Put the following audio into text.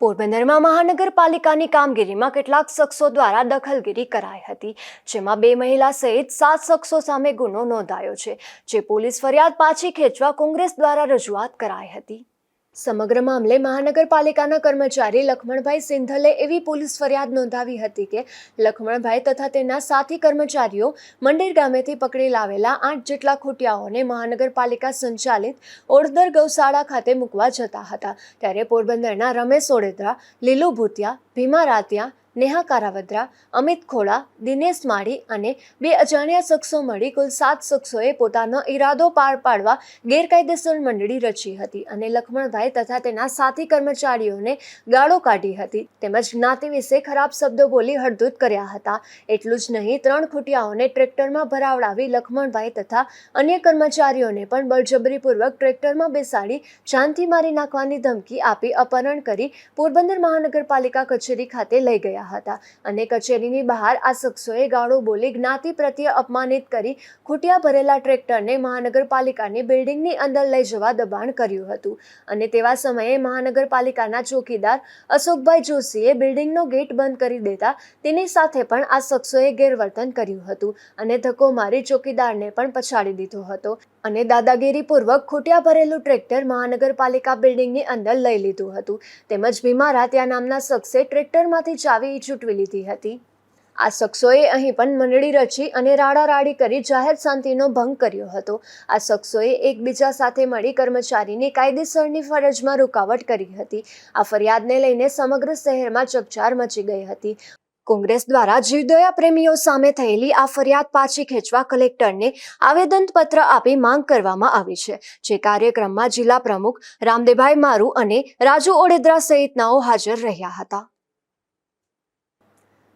પોરબંદરમાં મહાનગરપાલિકાની કામગીરીમાં કેટલાક શખ્સો દ્વારા દખલગીરી કરાઈ હતી, જેમાં બે મહિલા સહિત સાત શખ્સો સામે ગુનો નોંધાયો છે, જે પોલીસ ફરિયાદ પાછી ખેંચવા કોંગ્રેસ દ્વારા રજૂઆત કરાઈ હતી. સમગ્ર મામલે મહાનગરપાલિકાના કર્મચારી લખમણભાઈ સિંધલે એવી પોલીસ ફરિયાદ નોંધાવી હતી કે લખમણભાઈ તથા તેના સાથી કર્મચારીઓ મંડેર ગામેથી પકડી લાવેલા આઠ જેટલા ખૂટિયાઓને મહાનગરપાલિકા સંચાલિત ઓડદર ગૌશાળા ખાતે મૂકવા જતા હતા. ત્યારે પોરબંદરના રમેશ ઓડેદરા, લીલુ ભૂતિયા, ભીમા રાતિયા નેહા કારાવદ્રા, અમિત ખોડા, દિનેશ માળી અને બે અજાણ્યા શખ્સો મળી કુલ સાત શખ્સોએ પોતાનો ઈરાદો પાર પાડવા ગેરકાયદેસર મંડળી રચી હતી અને લખમણભાઈ તથા તેના સાથી કર્મચારીઓને ગાળો કાઢી હતી તેમજ જ્ઞાતિ વિશે ખરાબ શબ્દો બોલી હળદૂત કર્યા હતા. એટલું જ નહીં, ત્રણ ખૂટિયાઓને ટ્રેક્ટરમાં ભરાવડાવી લખમણભાઈ તથા અન્ય કર્મચારીઓને પણ બળજબરીપૂર્વક ટ્રેક્ટરમાં બેસાડી જાનથી મારી નાખવાની ધમકી આપી અપહરણ કરી પોરબંદર મહાનગરપાલિકા કચેરી ખાતે લઈ ગયા હતા અને કચેરીની બહાર આ શખ્સોએ ગાળો બોલી જ્ઞાતિ પ્રત્યે અપમાનિત કરી ખૂટિયા ભરેલા ટ્રેક્ટરને મહાનગરપાલિકાની બિલ્ડિંગની અંદર લઈ જવા દબાણ કર્યું હતું. અને તેવા સમયે મહાનગરપાલિકાના ચોકીદાર અશોકભાઈ જોશીએ બિલ્ડિંગનો ગેટ બંધ કરી દેતા તેની સાથે પણ આ શખ્સોએ ગેરવર્તન કર્યું હતું અને ધક્કો મારી ચોકીદારને પણ પછાડી દીધો હતો અને દાદાગીરીપૂર્વક ખૂટિયા ભરેલું ટ્રેક્ટર મહાનગરપાલિકા બિલ્ડિંગની અંદર લઈ લીધું હતું. તેમજ ભીમા ત્યાં નામના શખ્સે ટ્રેક્ટરમાંથી ચાવી છૂટવી લીધી હતી. આ શખ્સોએ અહીં પણ મંડળી રચી અને રાડારાડી કરી જાહેર શાંતિનો ભંગ કર્યો હતો. આ શખ્સોએ એકબીજા સાથે મળી કર્મચારીની કાયદેસરની ફરજમાં રૂકાવટ કરી હતી. આ ફરિયાદને લઈને સમગ્ર શહેરમાં ચકચાર મચી ગઈ હતી. કોંગ્રેસ દ્વારા જીવદયા પ્રેમીઓ સામે થયેલી આ ફરિયાદ પાછી ખેંચવા કલેક્ટરને આવેદનપત્ર આપી માંગ કરવામાં આવી છે. જે કાર્યક્રમમાં જિલ્લા પ્રમુખ રામદેભાઈ મારુ અને રાજુ ઓડેદરા સહિતનાઓ હાજર રહ્યા હતા.